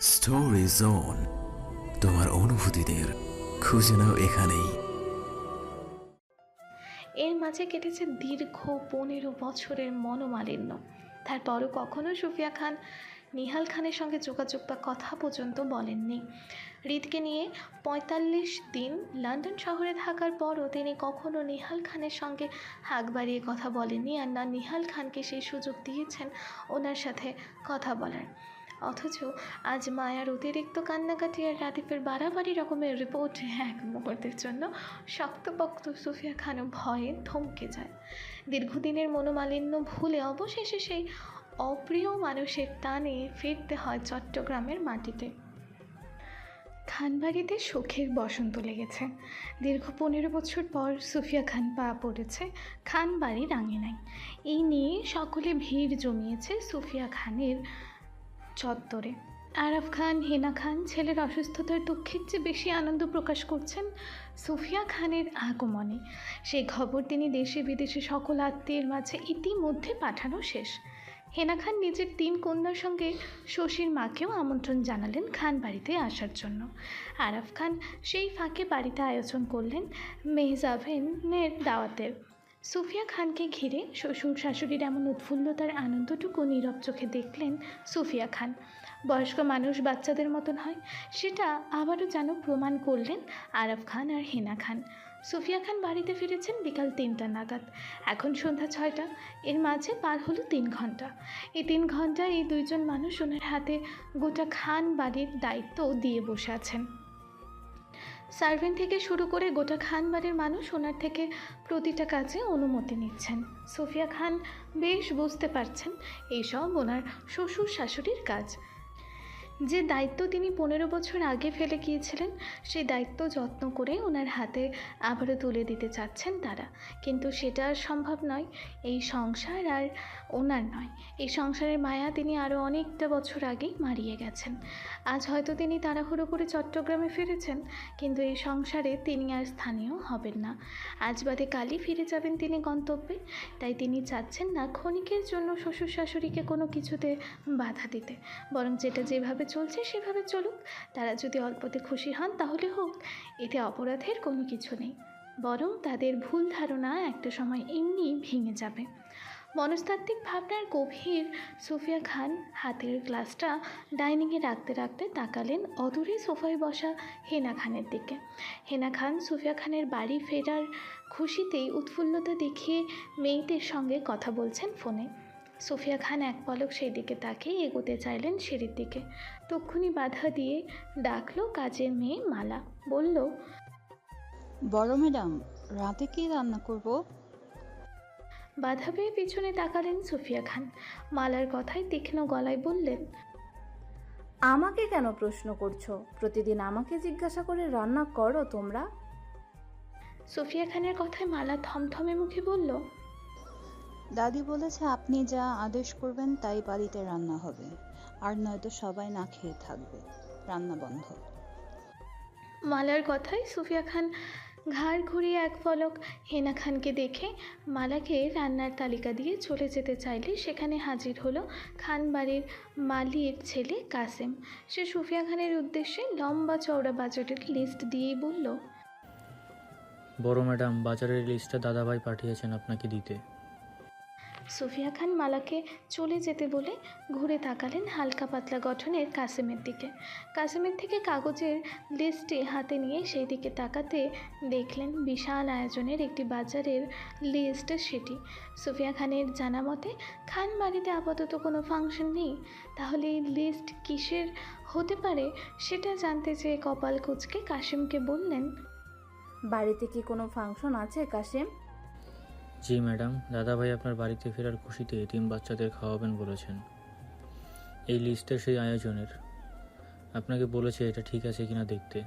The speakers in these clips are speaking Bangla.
স্টোরি জোন তোমার অনুভূতিদের খুঁজে নাও এখানেই। এর মাঝে কেটেছে দীর্ঘ পনেরো বছরের মনোমালিন্য। তারপরও কখনো সুফিয়া খান, নিহাল খানের সঙ্গে যোগাযোগ বা কথা পর্যন্ত বলেননি। হৃদকে নিয়ে পঁয়তাল্লিশ দিন লন্ডন শহরে থাকার পরও তিনি কখনো নিহাল খানের সঙ্গে হাঁক বাড়িয়ে কথা বলেননি আর না নিহাল খানকে সেই সুযোগ দিয়েছেন ওনার সাথে কথা বলার। অথচ আজ মায়ার অতিরিক্ত কান্নাকাটি আর রাতিফের বাড়াবাড়ি রকমের রিপোর্ট এক মুহূর্তের জন্য শক্তপোক্ত সুফিয়া খানও ভয়ে থমকে যায়। দীর্ঘদিনের মনোমালিন্য ভুলে অবশেষে সেই অপ্রিয় মানুষের টানে ফিরতে হয় চট্টগ্রামের মাটিতে। খানবাড়িতে সুখের বসন্ত লেগেছে। দীর্ঘ পনেরো বছর পর সুফিয়া খান পা পড়েছে খানবাড়ির আঙিনায় এই নিয়ে সকলে ভিড় জমিয়েছে সুফিয়া খানের চত্বরে। আরাফ খান, হেনা খান ছেলের অসুস্থতার দুঃখের চেয়ে বেশি আনন্দ প্রকাশ করছেন সুফিয়া খানের আগমনে। সেই খবর তিনি দেশে বিদেশে সকল আত্মীয়ের মাঝে ইতিমধ্যে পাঠানো শেষ। হেনা খান নিজের তিন কন্যার সঙ্গে শশীর মাকেও আমন্ত্রণ জানালেন খান বাড়িতে আসার জন্য। আরাফ খান সেই ফাঁকে বাড়িতে আয়োজন করলেন মেহজাভেনের দাওয়াতের। সুফিয়া খানকে ঘিরে শ্বশুর শাশুড়ির এমন উৎফুল্লতার আনন্দটুকু নীরব চোখে দেখলেন সুফিয়া খান। বয়স্ক মানুষ বাচ্চাদের মতন হয়, সেটা আবারও যেন প্রমাণ করলেন আরব খান আর হেনা খান। সুফিয়া খান বাড়িতে ফিরেছেন বিকাল তিনটা নাগাদ। এখন সন্ধ্যা ছয়টা, এর মাঝে পার হলো তিন ঘণ্টা এই তিন ঘন্টায় এই দুইজন মানুষ ওনার হাতে গোটা খান বাড়ির দায়িত্ব দিয়ে বসে আছেন। সার্ভেন্ট থেকে শুরু করে গোটা খান বাড়ির মানুষ ওনার থেকে প্রতিটা কাজে অনুমতি নিচ্ছেন। সোফিয়া খান বেশ বুঝতে পারছেন এইসব ওনার শ্বশুর শাশুড়ির কাজ। যে দায়িত্ব তিনি পনেরো বছর আগে ফেলে গিয়েছিলেন, সেই দায়িত্ব যত্ন করে ওনার হাতে আবারও তুলে দিতে চাচ্ছেন তারা। কিন্তু সেটা আর সম্ভব নয়। এই সংসার আর ওনার নয়। এই সংসারের মায়া তিনি আরও অনেকটা বছর আগেই মারিয়ে গেছেন। আজ হয়তো তিনি তাড়াহুড়ো করে চট্টগ্রামে ফিরেছেন, কিন্তু এই সংসারে তিনি আর স্থানীয় হবেন না। আজ বাদে কালই ফিরে যাবেন তিনি গন্তব্যে। তাই তিনি চাচ্ছেন না ক্ষণিকের জন্য শ্বশুর শাশুড়িকে কোনো কিছুতে বাধা দিতে। বরং যেটা যেভাবে চলছে সেভাবে চলুক। তারা যদি অল্পতে খুশি হন তাহলে হোক, এতে অপরাধের কোনো কিছু নেই। বরং তাদের ভুল ধারণা একটা সময় এমনি ভেঙে যাবে। মনস্তাত্ত্বিক ভাবনার গভীর সুফিয়া খান হাতের গ্লাসটা ডাইনিংয়ে রাখতে রাখতে তাকালেন অদূরে সোফায় বসা হেনা খানের দিকে। হেনা খান সুফিয়া খানের বাড়ি ফেরার খুশিতেই উৎফুল্লতা দেখিয়ে মেয়েদের সঙ্গে কথা বলছেন ফোনে। সুফিয়া খান এক পলক সেই দিকে তাকিয়ে এগোতে চাইলেন সিঁড়ির দিকে। তক্ষুনি বাধা দিয়ে ডাকলো কাজের মেয়ে মালা। বলল বড় ম্যাডাম রাতে কি রান্না করব? বাধা পেয়ে পিছনে তাকালেন সুফিয়া খান। মালার কথায় তীক্ষ্ণ গলায় বললেন আমাকে কেন প্রশ্ন করছ? প্রতিদিন আমাকে জিজ্ঞাসা করে রান্না করো তোমরা? সুফিয়া খানের কথায় মালা থমথমে মুখে বলল দাদি বলেছে আপনি যা আদেশ করবেন তাই বাড়িতে রান্না হবে। আর নয়তো সবাই না খেয়ে থাকবে। রান্না বন্ধ। মালার কথায় সুফিয়া খান ঘাড় ঘুরিয়ে এক পলক হেনা খানকে দেখে মালাকে রান্নার তালিকা দিয়ে চলে যেতে চাইলে সেখানে হাজির হলো খান বাড়ির মালির ছেলে কাসেম। সে সুফিয়া খানের উদ্দেশ্যে লম্বা চওড়া বাজেটের লিস্ট দিয়েই বলল বড় ম্যাডাম বাজারের লিস্টটা দাদাভাই পাঠিয়েছেন আপনাকে দিতে। সুফিয়া খান মালাকে চলে যেতে বলে ঘুরে তাকালেন হালকা পাতলা গঠনের কাসেমের দিকে। কাসেমের থেকে কাগজের লিস্টটি হাতে নিয়ে সেই দিকে তাকাতে দেখলেন বিশাল আয়োজনের একটি বাজারের লিস্ট সেটি। সুফিয়া খানের জানা মতে, খান বাড়িতে আপাতত কোনো ফাংশন নেই। তাহলে এই লিস্ট কিসের হতে পারে সেটা জানতে চেয়ে কপাল কুচকে কাসিমকে বললেন, বাড়িতে কি কোনো ফাংশন আছে কাশেম জি, ম্যাডাম। দাদাভাই আপনার বাড়িতে ফেরার খুশিতে তিন বাচ্চাদের খাওয়াবেন বলেছেন। এই লিস্টে সেই আয়োজনের। আপনাকে বলেছে এটা ঠিক আছে কিনা দেখতে।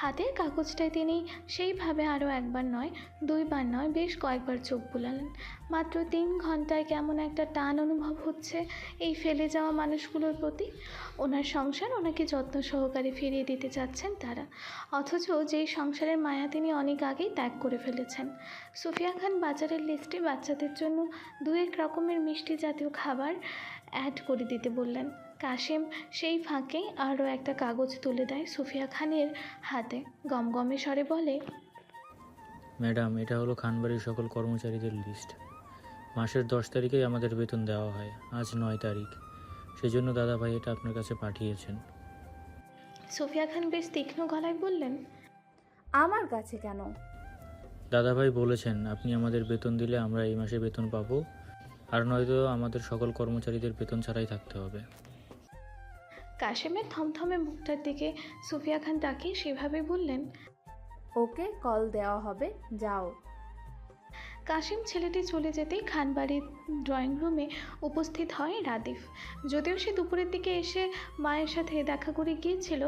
হাতের কাগজটায় তিনি সেইভাবে আরও একবার নয়, দুইবার নয়, বেশ কয়েকবার চোখ বুলালেন। মাত্র তিন ঘন্টায় কেমন একটা টান অনুভব হচ্ছে এই ফেলে যাওয়া মানুষগুলোর প্রতি। ওনার সংসার ওনাকে যত্ন সহকারে ফিরিয়ে দিতে চাচ্ছেন তারা। অথচ যেই সংসারের মায়া তিনি অনেক আগেই ত্যাগ করে ফেলেছেন। সুফিয়া খান বাজারের লিস্টে বাচ্চাদের জন্য দু এক রকমের মিষ্টি জাতীয় খাবার অ্যাড করে দিতে বললেন। কাশেম সেই ফাঁকে আরও একটা কাগজ তুলে দেয় সুফিয়া খানের হাতে। গমগমে স্বরে বলে ম্যাডাম এটা হলো খানবাড়ির সকল কর্মচারীদের লিস্ট। মাসের দশ তারিখেই আমাদের বেতন দেওয়া হয় আজ নয় তারিখ। সেজন্য দাদাভাই এটা আপনার কাছে পাঠিয়েছেন। সুফিয়া খান বেশ তীক্ষ্ণ গলায় বললেন আমার কাছে কেন? দাদাভাই বলেছেন আপনি আমাদের বেতন দিলে আমরা এই মাসে বেতন পাবো। আর নয়তো আমাদের সকল কর্মচারীদের বেতন ছাড়াই থাকতে হবে। কাশেমের থমথমে মুখটার দিকে সুফিয়া খান তাকিয়ে সেভাবে বললেন ওকে কল দেওয়া হবে যাও। কাশিম ছেলেটি চলে যেতেই খানবাড়ির ড্রয়িং রুমে উপস্থিত হয় রাদিফ। যদিও সে দুপুরের দিকে এসে মায়ের সাথে দেখা করে গিয়েছিল,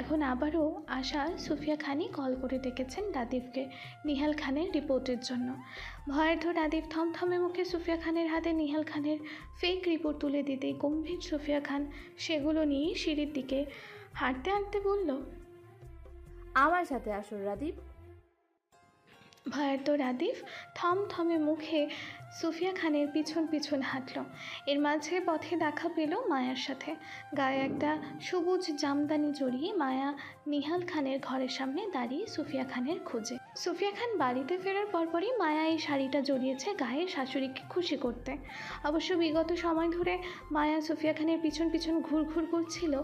এখন আবারও আশা সুফিয়া খানই কল করে ডেকেছেন রাদিফকে, নিহাল খানের রিপোর্টের জন্য। ভয়ার্ধ রাদিফ থমথমে মুখে সুফিয়া খানের হাতে নিহাল খানের ফেক রিপোর্ট তুলে দিতেই গম্ভীর সুফিয়া খান সেগুলো নিয়ে সিঁড়ির দিকে হাঁটতে হাঁটতে বলল, আমার সাথে আসো রাদীপ ভয়ার্ত রাদিফ থমথমে মুখে সুফিয়া খানের পিছন পিছন হাঁটল। এর মাঝে পথে দেখা পেল মায়ার সাথে। গায়ে একটা সবুজ জামদানি জড়িয়ে মায়া নিহাল খানের ঘরের সামনে দাঁড়িয়ে সুফিয়া খানের খোঁজে। সুফিয়া খান বাড়িতে ফেরার পরপরই মায়া এই শাড়িটা জড়িয়েছে গায়ে শাশুড়িকে খুশি করতে। অবশ্য বিগত সময় ধরে মায়া সুফিয়া খানের পিছন পিছন ঘুরঘুর করছিল,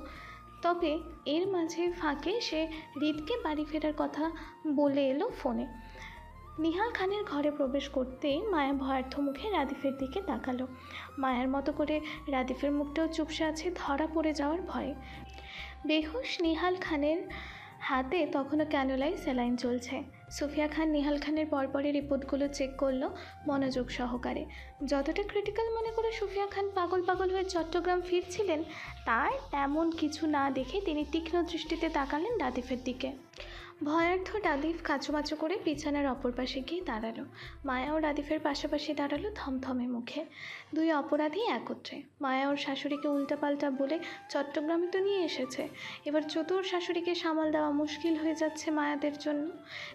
তবে এর মাঝে ফাঁকে সে রিতকে বাড়ি ফেরার কথা বলে এলো ফোনে। নিহাল খানের ঘরে প্রবেশ করতেই মায়া ভয়ার্থ মুখে রাদিফের দিকে তাকালো। মায়ার মতো করে রাদিফের মুখটাও চুপসে আছে ধরা পড়ে যাওয়ার ভয়ে। বেহুশ নিহাল খানের হাতে তখনও ক্যানোলাই স্যালাইন চলছে সুফিয়া খান নিহাল খানের পরপরই রিপোর্টগুলো চেক করল মনোযোগ সহকারে। যতটা ক্রিটিক্যাল মনে করে সুফিয়া খান পাগল পাগল হয়ে চট্টগ্রাম ফিরছিলেন, তার তেমন কিছু না দেখে তিনি তীক্ষ্ণ দৃষ্টিতে তাকালেন রাদিফের দিকে। ভয়ার্থ রাদিফ কাচুমাচু করে বিছানার অপর পাশে গিয়ে দাঁড়াল। মায়া ও রাদিফের পাশাপাশি দাঁড়াল থমথমে মুখে। দুই অপরাধী একত্রে। মায়া ওর শাশুড়িকে উল্টাপাল্টা বলে চট্টগ্রামে তো নিয়ে এসেছে। এবার চতুর শাশুড়িকে সামাল দেওয়া মুশকিল হয়ে যাচ্ছে মায়াদের জন্য।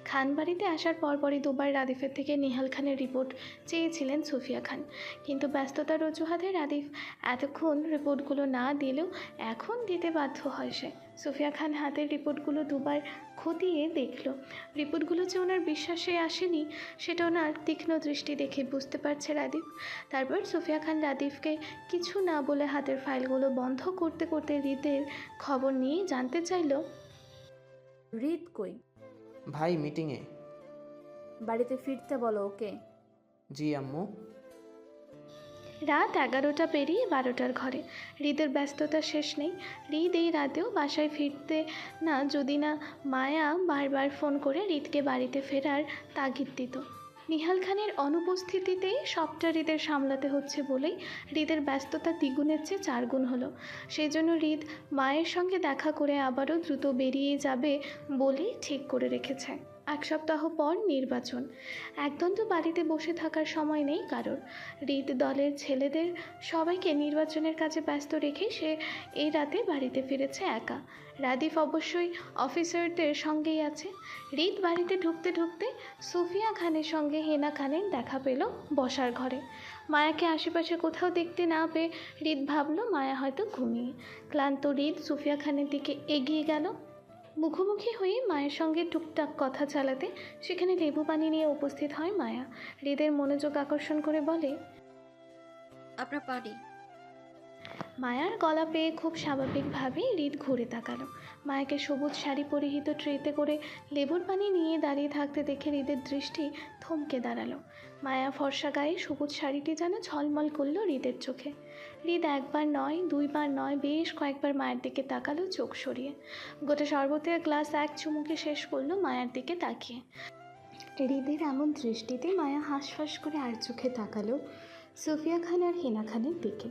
খান বাড়িতে আসার পরপরই দুবার রাদিফের থেকে নিহাল খানের রিপোর্ট চেয়েছিলেন সুফিয়া খান। কিন্তু ব্যস্ততার অজুহাতে রাদিফ এতক্ষণ রিপোর্টগুলো না দিলেও এখন দিতে বাধ্য হয় সে। সুফিয়া খান হাতের রিপোর্টগুলো দুবার খতিয়ে দেখল। রিপোর্টগুলো যে ওনার বিশ্বাসে আসেনি সেটা ওনার তীক্ষ্ণ দৃষ্টি দেখে বুঝতে পারছে রাদীপ। তারপর সুফিয়া খান রাদীপকে কিছু না বলে হাতের ফাইলগুলো বন্ধ করতে করতে রিতের খবর নিয়ে জানতে চাইল রিত কই? ভাই মিটিংয়ে বাড়িতে ফিরতে বলো ওকে? জি আম্মু। রাত এগারোটা পেরিয়ে বারোটার ঘরে। হৃদের ব্যস্ততা শেষ নেই। হৃদ এই রাতেও বাসায় ফিরতে না, যদি না মায়া বারবার ফোন করে হৃদকে বাড়িতে ফেরার তাগিদ দিত। নিহাল খানের অনুপস্থিতিতেই সবটা হৃদের সামলাতে হচ্ছে বলেই হৃদের ব্যস্ততা দ্বিগুণের চেয়ে চারগুণ হলো। সেই জন্য হৃদ মায়ের সঙ্গে দেখা করে আবারও দ্রুত বেরিয়ে যাবে বলেই ঠিক করে রেখেছে। এক সপ্তাহ পর নির্বাচন। একদম তো বাড়িতে বসে থাকার সময় নেই কারোর। হৃদ দলের ছেলেদের সবাইকে নির্বাচনের কাজে ব্যস্ত রেখে সে এই রাতে বাড়িতে ফিরেছে একা। রাদিফ অবশ্যই অফিসারদের সঙ্গেই আছে। হৃদ বাড়িতে ঢুকতে ঢুকতে সুফিয়া খানের সঙ্গে হেনা খানের দেখা পেল বসার ঘরে। মায়াকে আশেপাশে কোথাও দেখতে না পেয়ে হৃদ ভাবল, মায়া হয়তো ঘুমিয়ে। ক্লান্ত হৃদ সুফিয়া খানের দিকে এগিয়ে গেল। মুখোমুখি হয়ে মায়ের সঙ্গে টুকটাক কথা চালাতে সেখানে লেবু পানি নিয়ে উপস্থিত হয় মায়া। হৃদের মনোযোগ আকর্ষণ করে বলে আপনার পানি। মায়ার গলা পেয়ে খুব স্বাভাবিকভাবেই হৃদ ঘুরে তাকালো। মায়াকে সবুজ শাড়ি পরিহিত ট্রেতে করে লেবুর পানি নিয়ে দাঁড়িয়ে থাকতে দেখে হৃদের দৃষ্টি থমকে দাঁড়াল। মায়া ফর্সা গায়ে সবুজ শাড়িটি যেন ঝলমল করল হৃদের চোখে। হৃদ একবার নয়, দুইবার নয়, বেশ কয়েকবার মায়ের দিকে তাকালো, চোখ সরিয়ে। গোটা শরবতের গ্লাস এক চুমুকে শেষ করল মায়ের দিকে তাকিয়ে। হৃদের এমন দৃষ্টিতে মায়া হাঁসফাঁস করে আর চোখে তাকালো সুফিয়া খান আর হিনা খানের দিকে।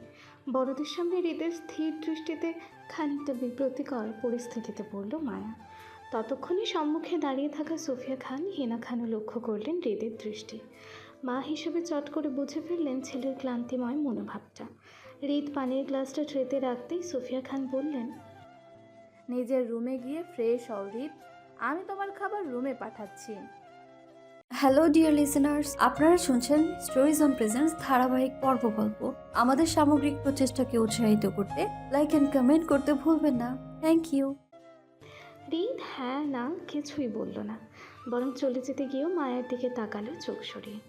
বড়দের সামনে হৃদের স্থির দৃষ্টিতে খানিকটা বিব্রতিকর পরিস্থিতিতে পড়ল মায়া। ততক্ষণে সম্মুখে দাঁড়িয়ে থাকা সুফিয়া খান, হিনা খানও লক্ষ্য করলেন হৃদের দৃষ্টি। মা হিসেবে চট করে বুঝে ফেললেন ছেলের ক্লান্তিময় মনোভাবটা। হৃদ পানির গ্লাসটা ট্রেতে রাখতেই সুফিয়া খান বললেন নিজের রুমে গিয়ে ফ্রেশ হও রিত। আমি তোমার খাবার রুমে পাঠাচ্ছি। হ্যালো ডিয়ার লিসেনার্স আপনারা শুনছেন স্টোরিজ অন প্রেজেন্স ধারাবাহিক পর্ব গল্প। আমাদের সামগ্রিক প্রচেষ্টাকে উৎসাহিত করতে লাইক অ্যান্ড কমেন্ট করতে ভুলবেন না। থ্যাংক ইউ রিদ হ্যাঁ না কিছুই বলল না বরং চলে যেতে গিয়েও মায়ের দিকে তাকালো চোখ সরিয়ে।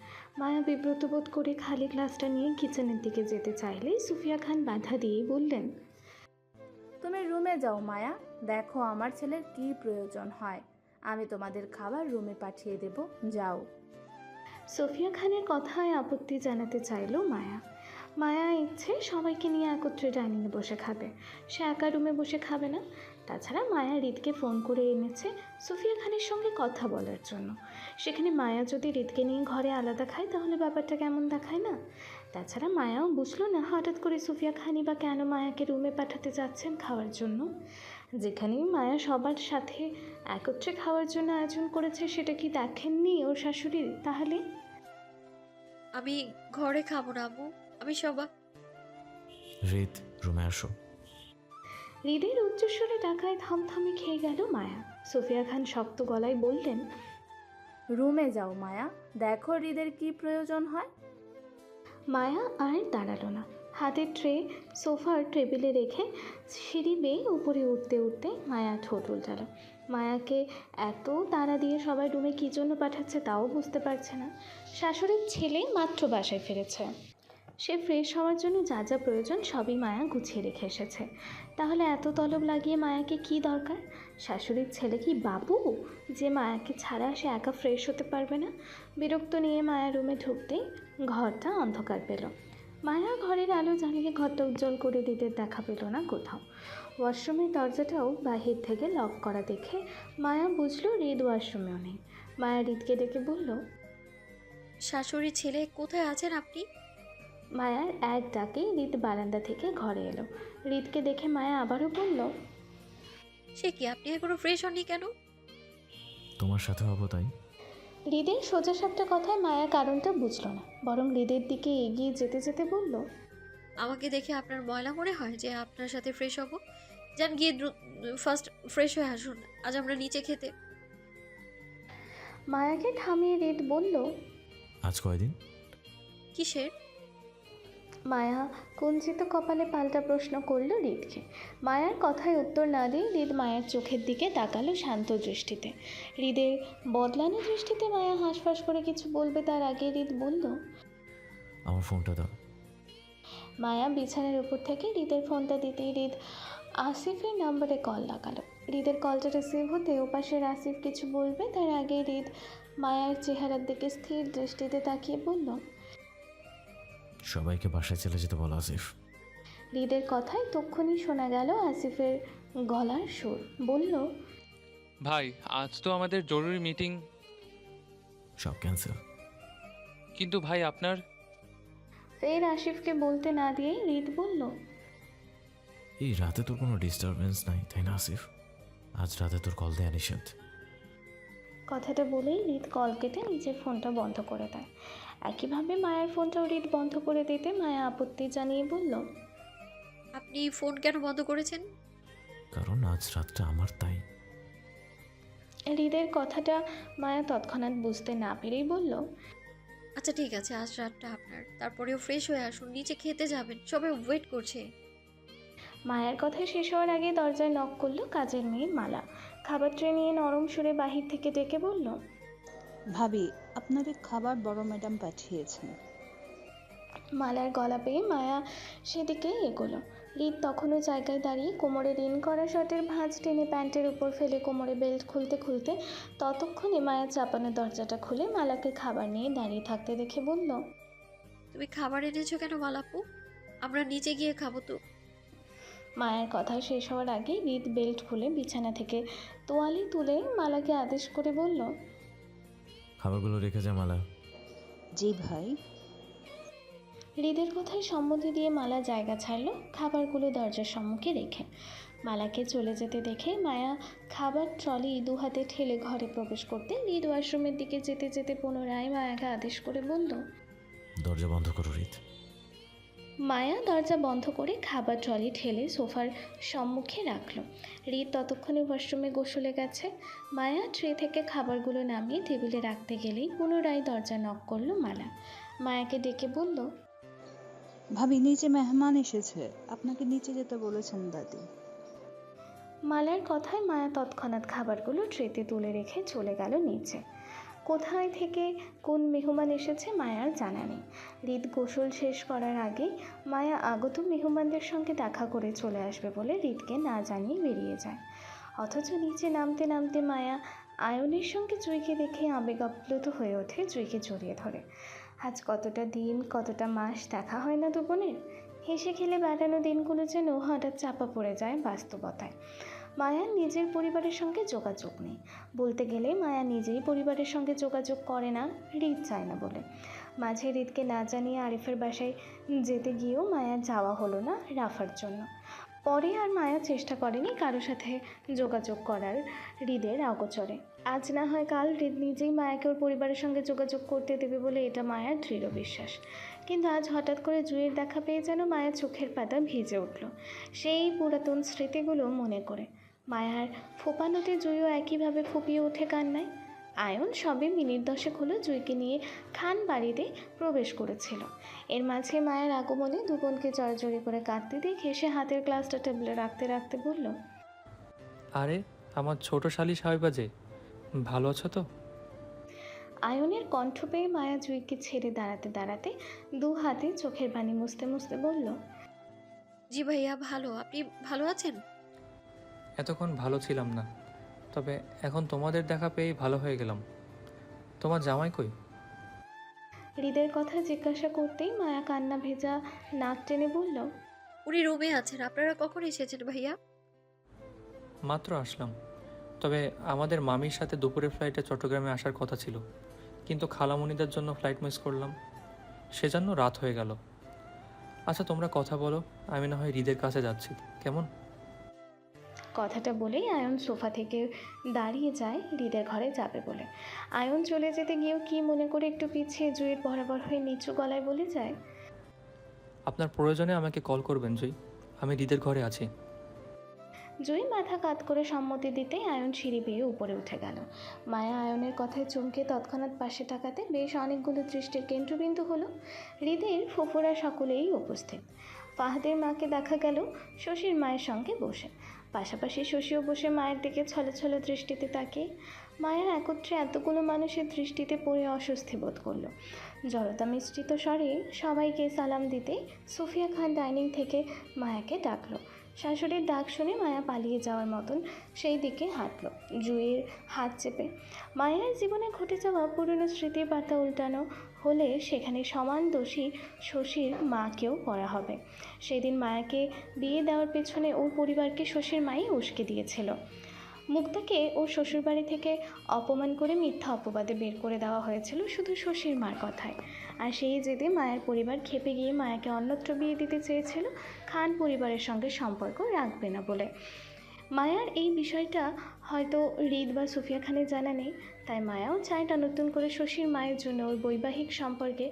মায়া বিব্রত বোধ করে খালি গ্লাসটা নিয়ে কিচেনের দিকে যেতে চাইলেই সুফিয়া খান বাধা দিয়েই বললেন তুমি রুমে যাও মায়া। দেখো আমার ছেলের কি প্রয়োজন হয়। আমি তোমাদের খাবার রুমে পাঠিয়ে দেব। যাও। সোফিয়া খানের কথায় আপত্তি জানাতে চাইলো মায়া। মায়া ইচ্ছে সবাইকে নিয়ে একত্রে ডাইনিংয়ে বসে খাবে। সে একা রুমে বসে খাবে না। তাছাড়া মায়া রিতকে ফোন করে এনেছে সুফিয়া খানের সঙ্গে কথা বলার জন্য। সেখানে মায়া যদি রিতকে নিয়ে ঘরে আলাদা খায় তাহলে ব্যাপারটা কেমন দেখায় না? তাছাড়া মায়াও বুঝলো না হঠাৎ করে সুফিয়া খানি বা কেন মায়াকে রুমে পাঠাতে যাচ্ছেন খাওয়ার জন্য। যেখানেই মায়া সবার সাথে একত্রে খাওয়ার জন্য আয়োজন করেছে সেটা কি দেখেননি ওর শাশুড়ি? তাহলে? আমি ঘরে খাব না আম্মু। আমি সবা রিত রুমে আসো। হৃদের উচ্চস্বরে ডাকায় থমথমে খেয়ে গেল মায়া। সোফিয়া খান শক্ত গলায় বললেন রুমে যাও মায়া দেখো হৃদের কি প্রয়োজন হয়। মায়া আর দাঁড়াল না। হাতের ট্রে সোফার টেবিলে রেখে সিঁড়ি বেয়ে উপরে উঠতে উঠতে মায়া ঠোঁট উল্টালো। মায়াকে এত তাড়া দিয়ে সবাই রুমে কী জন্য পাঠাচ্ছে তাও বুঝতে পারছে না। শাশুড়ির ছেলে মাত্র বাসায় ফিরেছে। সে ফ্রেশ হওয়ার জন্য যা যা প্রয়োজন সবই মায়া গুছিয়ে রেখে এসেছে। তাহলে এত তলব লাগিয়ে মায়াকে কি দরকার? শাশুড়ির ছেলে কি বাবু? যে মায়াকে ছাড়া সে একা ফ্রেশ হতে পারবে না? বিরক্ত নিয়ে মায়া রুমে ঢুকতেই ঘরটা অন্ধকার পেল। মায়া ঘরের আলো জ্বালিয়ে ঘরটা উজ্জ্বল করে দিতে দেখা পেল না কোথাও। ওয়াশরুমের দরজাটাও বাহির থেকে লক করা দেখে মায়া বুঝলো রিদ ওয়াশরুমেও নেই। মায়া রিদকে ডেকে বলল, শাশুড়ি ছেলে কোথায় আছেন আপনি? মায়ার এক ডাকেই রিদ বারান্দা থেকে ঘরে এলো। রিদকে দেখে মায়া আবারও বলল সে কি আপনি এখনও ফ্রেশ হননি কেন? তোমার সাথে হব তাই। হৃদের সোজা সাপটা কথায় মায়া কারণটা বুঝলো না বরং হৃদের দিকে এগিয়ে যেতে যেতে বলল আমাকে দেখে আপনার ময়লা মনে হয় যে আপনার সাথে ফ্রেশ হব? যান গিয়ে ফার্স্ট ফ্রেশ হয়ে আসুন আজ আমরা নিচে খেতে। মায়াকে থামিয়ে হৃদ বলল আজ কয়দিন? কিসের? মায়া কুঞ্চিত কপালে পাল্টা প্রশ্ন করল হৃদকে। মায়ার কথায় উত্তর না দিয়ে হৃদ মায়ার চোখের দিকে তাকালো শান্ত দৃষ্টিতে। হৃদের বদলানো দৃষ্টিতে মায়া হাঁসফাঁস করে কিছু বলবে তার আগে হৃদ বলল আমার ফোনটা দাও। মায়া বিছানার উপর থেকে হৃদের ফোনটা দিতেই হৃদ আসিফের নম্বরে কল লাগালো। হৃদের কলটা রিসিভ হতে ওপাশের আসিফ কিছু বলবে তার আগে হৃদ মায়ার চেহারার দিকে স্থির দৃষ্টিতে তাকিয়ে বলল সবাইকে বাসায় চলে যেতে বলো আসিফ। হৃদের কথায় তক্ষুনি শোনা গেল আসিফের গলার সুর। বলল ভাই আজ তো আমাদের জরুরি মিটিং। সব ক্যান্সেল কিন্তু ভাই আপনার? ফের আসিফকে বলতে না দিয়ে রিদ বলল এই রাতে তোর কোনো ডিস্টারবেন্স নাই তাই না আসিফ? আজ রাতে তোর কল দেয়া নিষেধ। কথাটা বলেই হৃদ কল কেটে নিজের ফোনটা বন্ধ করে দেয়। একইভাবে মায়ের ফোনটাও হৃদ বন্ধ করে দিতে মায়া আপত্তি জানিয়ে বলল আপনি ফোন কেন বন্ধ করেছেন? কারণ আজ রাতটা আমার তাই। হৃদের কথাটা মায়া তৎক্ষণাৎ বুঝতে না পেরেই বলল আচ্ছা ঠিক আছে আজ রাতটা আপনার। তারপরেও ফ্রেশ হয়ে আসুন নিচে খেতে যাবেন সবে ওয়েট করছে। মায়ের কথা শেষ হওয়ার আগে দরজায় নক করল কাজের মেয়ে মালা। খাবার ট্রে নিয়ে নরম সুরে বাহির থেকে ডেকে বলল ভাবি আপনাদের খাবার বড় ম্যাডাম পাঠিয়েছেন। মালার গলা পেয়ে মায়া সেদিকেই এগোলো। রিদ তখনও জায়গায় দাঁড়িয়ে কোমরে রিন করা শার্টের ভাঁজ টেনে প্যান্টের উপর ফেলে কোমরে বেল্ট খুলতে খুলতে ততক্ষণে মায়া চাপানো দরজাটা খুলে মালাকে খাবার নিয়ে দাঁড়িয়ে থাকতে দেখে বলল তুমি খাবার এনেছো কেন মালাপু? আমরা নিচে গিয়ে খাব তো। মায়ের কথা শেষ হওয়ার আগেই রিদ বেল্ট খুলে বিছানা থেকে তোয়ালি তুলে মালাকে আদেশ করে বলল খাবারগুলো রেখে যা মালা। জি ভাই। হৃদের কথায় সম্মতি দিয়ে মালা জায়গা ছাড়লো খাবারগুলো দরজার সম্মুখে রেখে। মালাকে চলে যেতে দেখে মায়া খাবার ট্রলি দু হাতে ঠেলে ঘরে প্রবেশ করতে হৃদ ওয়াশরুমের দিকে যেতে যেতে পুনরায় মায়াকে আদেশ করে বলল দরজা বন্ধ করো রিত। মায়া দরজা বন্ধ করে খাবার ট্রলি ঠেলে সোফার সম্মুখে রাখল। রিত ততক্ষণে ওয়াশরুমে গোসলে গেছে। মায়া ট্রে থেকে খাবারগুলো নামিয়ে টেবিলে রাখতে গেলেই পুনরায় দরজা নক করল মালা। মায়াকে ডেকে বলল ভাবি নিচে মেহমান এসেছে। আপনাকে নিচে যেতে বলেছেন দাদি। মালার কথায় মায়া তৎক্ষণাৎ খাবারগুলো ট্রেতে তুলে রেখে চলে গেল নিচে। কোথায় থেকে কোন মেহমান এসেছে মায়ার জানা নেই। হৃদ গোসল শেষ করার আগেই মায়া আগত মেহমানদের সঙ্গে দেখা করে চলে আসবে বলে হৃদকে না জানিয়ে বেরিয়ে যায়। অথচ নিচে নামতে নামতে মায়া আয়নের সঙ্গে জুইকে দেখে আবেগ আপ্লুত হয়ে ওঠে, জুইকে জড়িয়ে ধরে। আজ কতটা দিন, কতটা মাস দেখা হয় না দু বোনের হেসে খেলে বেড়ানো দিনগুলো যেন হঠাৎ চাপা পড়ে যায় বাস্তবতায়। মায়ার নিজের পরিবারের সঙ্গে যোগাযোগ নেই। বলতে গেলে মায়া নিজেই পরিবারের সঙ্গে যোগাযোগ করে না, হৃদ চায় না বলে। মাঝে হৃদকে না জানিয়ে আরিফের বাসায় যেতে গিয়েও মায়া যাওয়া হলো না রাফার জন্য। পরে আর মায়া চেষ্টা করেনি কারোর সাথে যোগাযোগ করার হৃদের অগোচরে। আজ না হয় কাল হৃদ নিজেই মায়াকে ওর পরিবারের সঙ্গে যোগাযোগ করতে দেবে বলে এটা মায়ার দৃঢ় বিশ্বাস। কিন্তু আজ হঠাৎ করে জুয়ের দেখা পেয়ে যেন মায়ের চোখের পাতা ভিজে উঠল। সেই পুরাতন স্মৃতিগুলো মনে করে। মায়ার ফোপানোতে জুইও একইভাবে ফুপিয়ে ওঠে কান্নায়। আয়ন সবে মিনিট দশেক হলো জুইকে নিয়ে খান বাড়িতে প্রবেশ করেছিল। এর মাঝে মায়ের আগমনে দুবনকে জড়জড়ি করে কাঁদতে দেখে সে হাতের গ্লাসটা টেবিলে রাখতে রাখতে বলল আরে আমার ছোট শালি সাহেবাজে ভালো আছো তো? আয়নের কণ্ঠ পেয়ে মায়া জুইকে ছেড়ে দাঁড়াতে দাঁড়াতে দু হাতে চোখের পানি মুছতে মুছতে বলল জি ভাইয়া ভালো। আপনি ভালো আছেন? এতক্ষণ ভালো ছিলাম না। তবে এখন তোমাদের দেখা পেয়েই ভালো হয়ে গেলাম। তোমার জামাই কই? হৃদের কথা জিজ্ঞাসা করতেই মায়া কান্না ভেজা নাক টেনে বলল উনি রুমে আছেন আপনারা কখন এসেছেন ভাইয়া? মাত্র আসলাম। তবে আমাদের মামির সাথে দুপুরের ফ্লাইটে চট্টগ্রামে আসার কথা ছিল। কিন্তু খালামণিদের জন্য ফ্লাইট মিস করলাম। সেজন্য রাত হয়ে গেল। আচ্ছা তোমরা কথা বলো আমি না হয় হৃদের কাছে যাচ্ছি। কেমন? কথাটা বলেই আয়ন সোফা থেকে দাঁড়িয়ে যায় হৃদের ঘরে যাবে বলে। আয়ন চলে যেতে গিয়েও কি মনে করে একটু পিছিয়ে জুয়ের বরাবর হয়ে নিচু গলায় বলে যায় আপনার প্রয়োজনে আমাকে কল করবেন জুই। আমি হৃদের ঘরে আছি। জুই মাথা কাত করে সম্মতি দিতেই আয়ন সিঁড়ি বেয়ে উপরে উঠে গেল। মায়া আয়নের কথায় চমকে তৎক্ষণাৎ পাশে তাকাতে বেশ অনেকগুলো দৃষ্টির কেন্দ্রবিন্দু হলো। হৃদের ফুফুরা সকলেই উপস্থিত। ফাহাদের মাকে দেখা গেল শশীর মায়ের সঙ্গে বসে। পাশাপাশি শশীও বসে মায়ের দিকে ছলো ছলে দৃষ্টিতে তাকে মায়ের একত্রে এতগুলো মানুষের দৃষ্টিতে পড়ে অস্বস্তি বোধ করল। জড়তা মিশ্রিত স্বরে সবাইকে সালাম দিতে সুফিয়া খান ডাইনিং থেকে মায়াকে ডাকলো। শাশুড়ির ডাক শুনে মায়া পালিয়ে যাওয়ার মতন সেই দিকে হাঁটল জুয়ের হাত চেপে। মায়ের জীবনে ঘটে যাওয়া পুরনো স্মৃতির পাতা উল্টানো হলে সেখানে সমান দোষী শশীর মাকেও করা হবে। সেদিন মায়াকে বিয়ে দেওয়ার পেছনে ওর পরিবারকে শশীর মাই উস্কে দিয়েছিল। মুক্তাকে ওর শ্বশুরবাড়ি থেকে অপমান করে মিথ্যা অপবাদে বের করে দেওয়া হয়েছিল শুধু শশীর মার কথায়। আর সেই জেদে মায়ের পরিবার খেপে গিয়ে মায়াকে অন্যত্র বিয়ে দিতে চেয়েছিল। খান পরিবারের সঙ্গে সম্পর্ক রাখবে না বলে। মায়ার এই বিষয়টা হয়তো রিদ বা সুফিয়া খানের জানা নেই, তাই মায়াও চায় না নতুন করে শশীর মায়ের জন্য ওর বৈবাহিক সম্পর্কে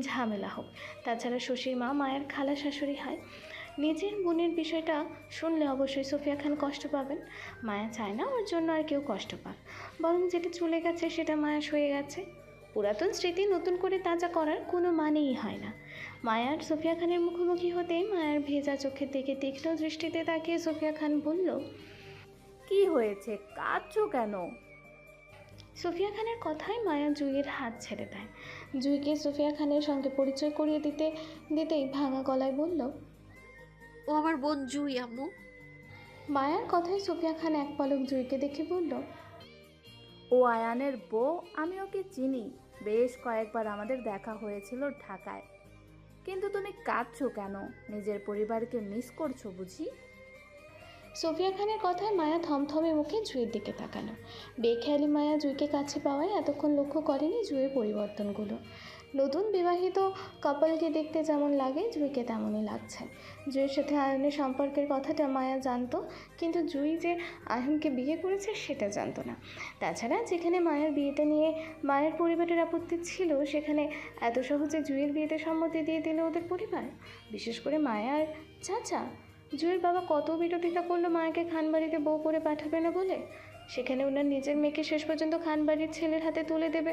ঝামেলা হোক। তাছাড়া শশীর মা মায়ের খালা শাশুড়ি হয়। নিজের বোনের বিষয়টা শুনলে অবশ্যই সোফিয়া খান কষ্ট পাবেন। মায়া চায় না ওর জন্য আর কেউ কষ্ট পাক। বরং যেটা চলে গেছে সেটা মায়া সয়ে গেছে। পুরাতন স্মৃতি নতুন করে তাজা করার কোনো মানেই হয় না। মায়ার সোফিয়া খানের মুখোমুখি হতে মায়ার ভেজা চোখের দিকে তীক্ষ্ণ দৃষ্টিতে তাকিয়ে সোফিয়া খান বলল কি হয়েছে? কাঁদছো কেন? সোফিয়া খানের কথায় মায়া জুইয়ের হাত ছেড়ে দেয়। জুইকে সোফিয়া খানের সঙ্গে পরিচয় করিয়ে দিতে দিতেই ভাঙা গলায় বলল ও আমার বোন জুই আম্মু। মায়ার কথায় সোফিয়া খান এক পলক জুইকে দেখে বলল ও আয়ানের বউ আমি ওকে চিনি। বেশ কয়েকবার আমাদের দেখা হয়েছিল ঢাকায়। কিন্তু তুমি কাঁদছো কেন? নিজের পরিবারকে মিস করছ বুঝি? সোফিয়া খানের কথায় মায়া থমথমে মুখে জুঁয়ের দিকে তাকালো। বেখেয়ালি মায়া জুঁইকে কাছে পাওয়ায় এতক্ষণ লক্ষ্য করেনি জুঁয়ের পরিবর্তনগুলো। নতুন বিবাহিত কাপলকে দেখতে যেমন লাগে, জুইকে তেমনই লাগছে। জুইয়ের সাথে আয়নের সম্পর্কের কথাটা মায়া জানতো, কিন্তু জুই যে আয়নকে বিয়ে করেছে সেটা জানতো না। তাছাড়া যেখানে মায়ের বিয়েটা নিয়ে মায়ের পরিবারের আপত্তি ছিল, সেখানে এত সহজে জুইয়ের বিয়েতে সম্মতি দিয়ে দিল ওদের পরিবার। বিশেষ করে মায়ার চাচা। জুইয়ের বাবা কত বিরোধিতা করল মায়াকে খানবাড়িতে বউ করে পাঠাবে না বলে? সেখানে ওনার নিজের মেয়েকে শেষ পর্যন্ত খানবাড়ির ছেলের হাতে তুলে দেবে